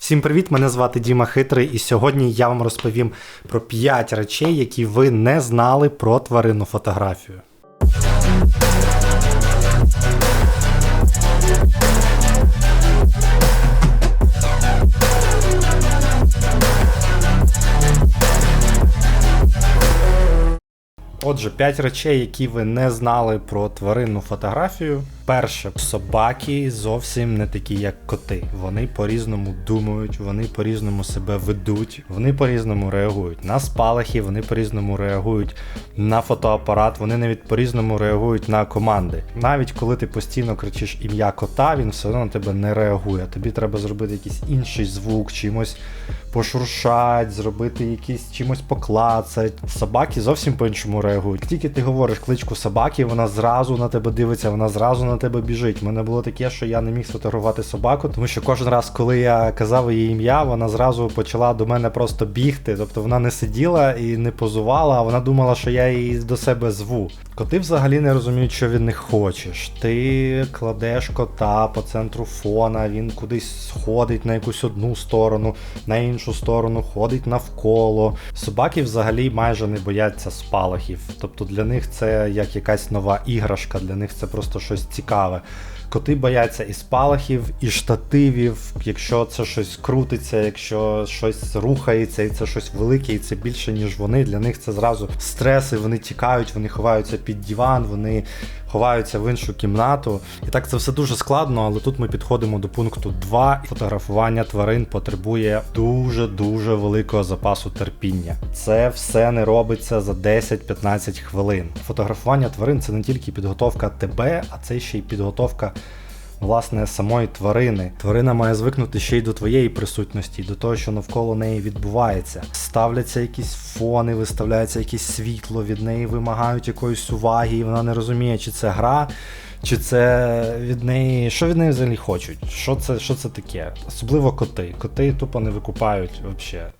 Всім привіт! Мене звати Діма Хитрий, і сьогодні я вам розповім про 5 речей, які ви не знали про тваринну фотографію. Отже, 5 речей, які ви не знали про тваринну фотографію. Перше, собаки зовсім не такі, як коти. Вони по-різному думають, вони по-різному себе ведуть, вони по-різному реагують на спалахи, вони по-різному реагують на фотоапарат, вони навіть по-різному реагують на команди. Навіть коли ти постійно кричиш ім'я кота, він все одно на тебе не реагує. Тобі треба зробити якийсь інший звук, чимось пошуршать, зробити якийсь чимось поклацать. Собаки зовсім по-іншому реагують. Тільки ти говориш кличку собаки, вона зразу на тебе дивиться, вона зразу на тебе біжить. У мене було таке, що я не міг сфотографувати собаку, тому що кожен раз, коли я казав її ім'я, вона зразу почала до мене просто бігти. Тобто вона не сиділа і не позувала, а вона думала, що я її до себе зву. Коти взагалі не розуміють, що від них хочеш. Ти кладеш кота по центру фона, він кудись сходить на якусь одну сторону, на іншу сторону, ходить навколо. Собаки взагалі майже не бояться спалахів. Тобто для них це як якась нова іграшка, для них це просто щось цікаве. escala. Коти бояться і спалахів, і штативів, якщо це щось крутиться, якщо щось рухається, і це щось велике, і це більше, ніж вони. Для них це зразу стреси, вони тікають, вони ховаються під диван, вони ховаються в іншу кімнату. І так це все дуже складно, але тут ми підходимо до пункту 2. Фотографування тварин потребує дуже-дуже великого запасу терпіння. Це все не робиться за 10-15 хвилин. Фотографування тварин це не тільки підготовка тебе, а це ще й підготовка. Власне, самої тварини. Тварина має звикнути ще й до твоєї присутності, до того, що навколо неї відбувається. Ставляться якісь фони, виставляється якесь світло, від неї вимагають якоїсь уваги, і вона не розуміє, чи це гра, чи це від неї. Що від неї взагалі хочуть? Що це що це таке? Особливо коти. Коти тупо не викупають взагалі.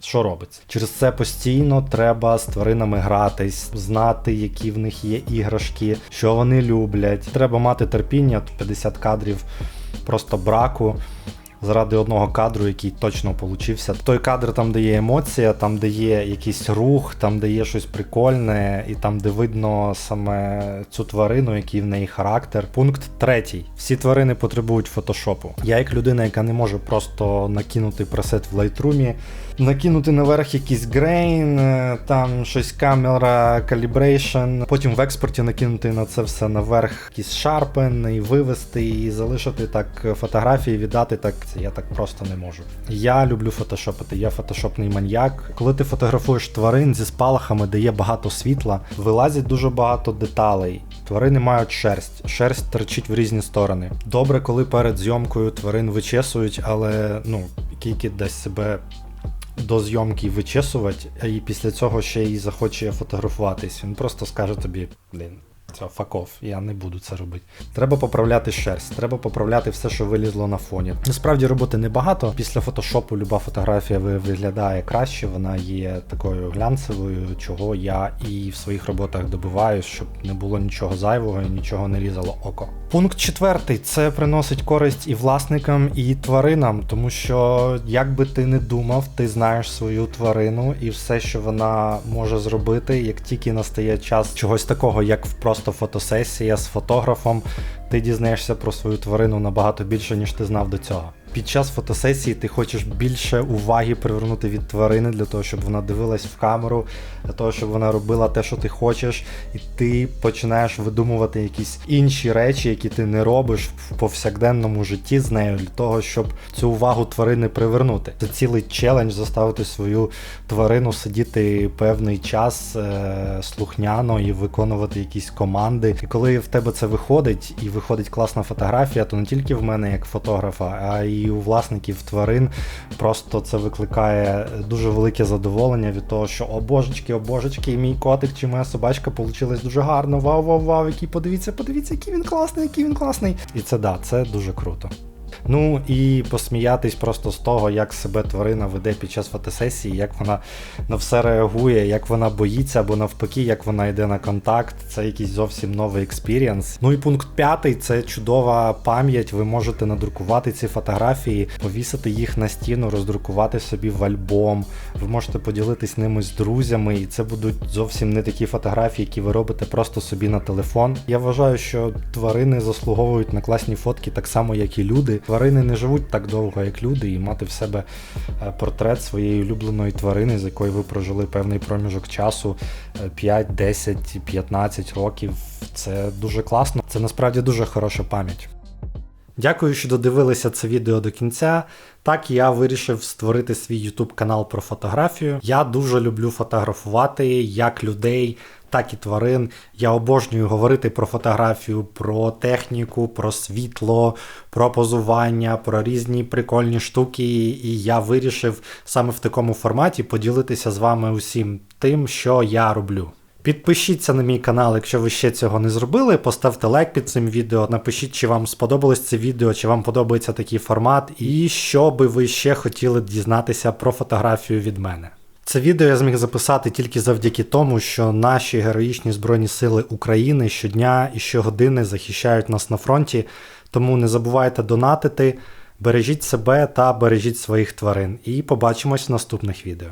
Що робиться? Через це постійно треба з тваринами гратись, знати, які в них є іграшки, що вони люблять. Треба мати терпіння, 50 кадрів просто браку. Заради одного кадру, який точно получився. Той кадр там, де є емоція, там, де є якийсь рух, там, де є щось прикольне, і там, де видно саме цю тварину, який в неї характер. Пункт третій. Всі тварини потребують фотошопу. Я, як людина, яка не може просто накинути пресет в лайтрумі, накинути наверх якийсь грейн, е, там щось камера, калібрейшн, потім в експорті накинути на це все наверх якийсь шарпен, і вивести, і залишити так фотографії, віддати так. Я так просто не можу. Я люблю фотошопити, я фотошопний маньяк. Коли ти фотографуєш тварин зі спалахами, де є багато світла, вилазить дуже багато деталей. Тварини мають шерсть, шерсть торчить в різні сторони. Добре, коли перед зйомкою тварин вичесують, але ну, кійки дасть себе до зйомки вичесувати, і після цього ще й захоче фотографуватись. Він просто скаже тобі, блін. Це факов, я не буду це робити. Треба поправляти шерсть, треба поправляти все, що вилізло на фоні. Насправді роботи небагато. Після фотошопу люба фотографія виглядає краще, вона є такою глянцевою, чого я і в своїх роботах добиваюсь, щоб не було нічого зайвого і нічого не різало око. Пункт четвертий це приносить користь і власникам, і тваринам, тому що як би ти не думав, ти знаєш свою тварину і все, що вона може зробити, як тільки настає час чогось такого, як просто фотосесія з фотографом, ти дізнаєшся про свою тварину набагато більше, ніж ти знав до цього. Під час фотосесії ти хочеш більше уваги привернути від тварини для того, щоб вона дивилась в камеру, для того, щоб вона робила те, що ти хочеш, і ти починаєш видумувати якісь інші речі, які ти не робиш в повсякденному житті з нею, для того, щоб цю увагу тварини привернути. Це цілий челендж заставити свою тварину сидіти певний час е- слухняно і виконувати якісь команди. І коли в тебе це виходить, і виходить класна фотографія, то не тільки в мене як фотографа, а у власників тварин просто це викликає дуже велике задоволення від того, що о божечки, о божечки, мій котик чи моя собачка получилась дуже гарно. Вау, вау, вау, який подивіться, подивіться, який він класний, який він класний. І це да, це дуже круто. Ну і посміятись просто з того, як себе тварина веде під час фотосесії, як вона на все реагує, як вона боїться, або навпаки, як вона йде на контакт. Це якийсь зовсім новий експірієнс. Ну і пункт п'ятий це чудова пам'ять. Ви можете надрукувати ці фотографії, повісити їх на стіну, роздрукувати собі в альбом. Ви можете поділитись ними з друзями, і це будуть зовсім не такі фотографії, які ви робите просто собі на телефон. Я вважаю, що тварини заслуговують на класні фотки так само, як і люди. Тварини не живуть так довго, як люди, і мати в себе е, портрет своєї улюбленої тварини, з якою ви прожили певний проміжок часу е, 5, 10, 15 років. Це дуже класно. Це насправді дуже хороша пам'ять. Дякую, що додивилися це відео до кінця. Так, я вирішив створити свій YouTube канал про фотографію. Я дуже люблю фотографувати як людей, так і тварин. Я обожнюю говорити про фотографію, про техніку, про світло, про позування, про різні прикольні штуки. І я вирішив саме в такому форматі поділитися з вами усім тим, що я роблю. Підпишіться на мій канал, якщо ви ще цього не зробили. Поставте лайк під цим відео. Напишіть, чи вам сподобалось це відео, чи вам подобається такий формат, і що би ви ще хотіли дізнатися про фотографію від мене. Це відео я зміг записати тільки завдяки тому, що наші героїчні збройні сили України щодня і щогодини захищають нас на фронті. Тому не забувайте донатити, бережіть себе та бережіть своїх тварин. І побачимось в наступних відео.